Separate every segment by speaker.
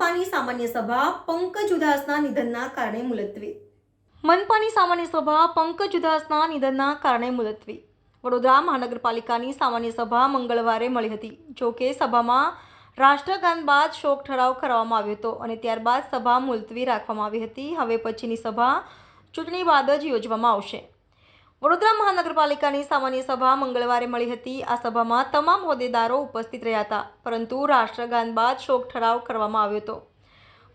Speaker 1: મનપાની સામાન્ય સભા પંકજ ઉદાસના નિધનના કારણે મુલતવી. મનપાની સામાન્ય સભા પંકજ ઉદાસના નિધનના કારણે મુલતવી. વડોદરા મહાનગરપાલિકાની સામાન્ય સભા મંગળવારે મળી હતી, જો કે સભામાં રાષ્ટ્રગાન બાદ શોક ઠરાવ કરવામાં આવ્યો હતો અને ત્યારબાદ સભા મુલતવી રાખવામાં આવી હતી. હવે પછીની સભા ચૂંટણી બાદ જ યોજવામાં આવશે. વડોદરા મહાનગરપાલિકાની સામાન્ય સભા મંગળવારે મળી હતી. આ સભામાં તમામ હોદ્દેદારો ઉપસ્થિત રહ્યા હતા, પરંતુ રાષ્ટ્રગાન બાદ શોક ઠરાવ કરવામાં આવ્યો હતો.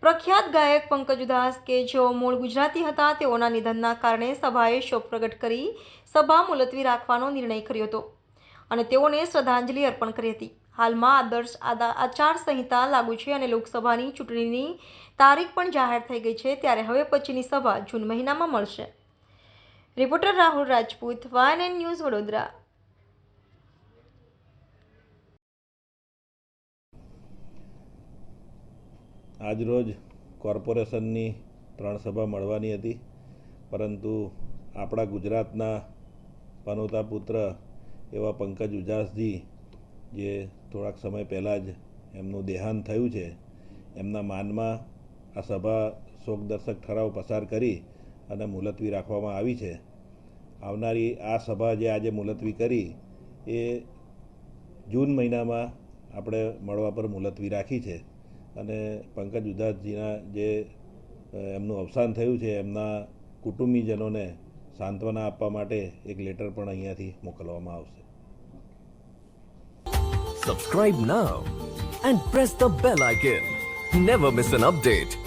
Speaker 1: પ્રખ્યાત ગાયક પંકજ ઉધાસ કે જેઓ મૂળ ગુજરાતી હતા, તેઓના નિધનના કારણે સભાએ શોક પ્રગટ કરી સભા મુલતવી રાખવાનો નિર્ણય કર્યો હતો અને તેઓને શ્રદ્ધાંજલિ અર્પણ કરી હતી. હાલમાં આદર્શ આદા આચાર સંહિતા લાગુ છે અને લોકસભાની ચૂંટણીની તારીખ પણ જાહેર થઈ ગઈ છે, ત્યારે હવે પછીની સભા જૂન મહિનામાં મળશે. રિપોર્ટર રાહુલ રાજપૂત વાન એન્ડ ન્યૂઝ વડોદરા.
Speaker 2: આજરોજ કોર્પોરેશનની ત્રણ સભા મળવાની હતી, પરંતુ આપણા ગુજરાતના પનોતા પુત્ર એવા પંકજ ઉજાસજી, જે થોડાક સમય પહેલાં જ એમનું દેહાંત થયું છે, એમના માનમાં આ સભા શોકદર્શક ઠરાવ પસાર કરી અને મુલતવી રાખવામાં આવી છે. આવનારી આ સભા જે આજે મુલતવી કરી, એ જૂન મહિનામાં આપણે મળવા પર મુલતવી રાખી છે. અને પંકજ ઉદાસજીના જે એમનું અવસાન થયું છે, એમના કુટુંબીજનોને સાંત્વના આપવા માટે એક લેટર પણ અહીંયાથી મોકલવામાં આવશે.
Speaker 3: Subscribe now and press the bell icon never miss an update.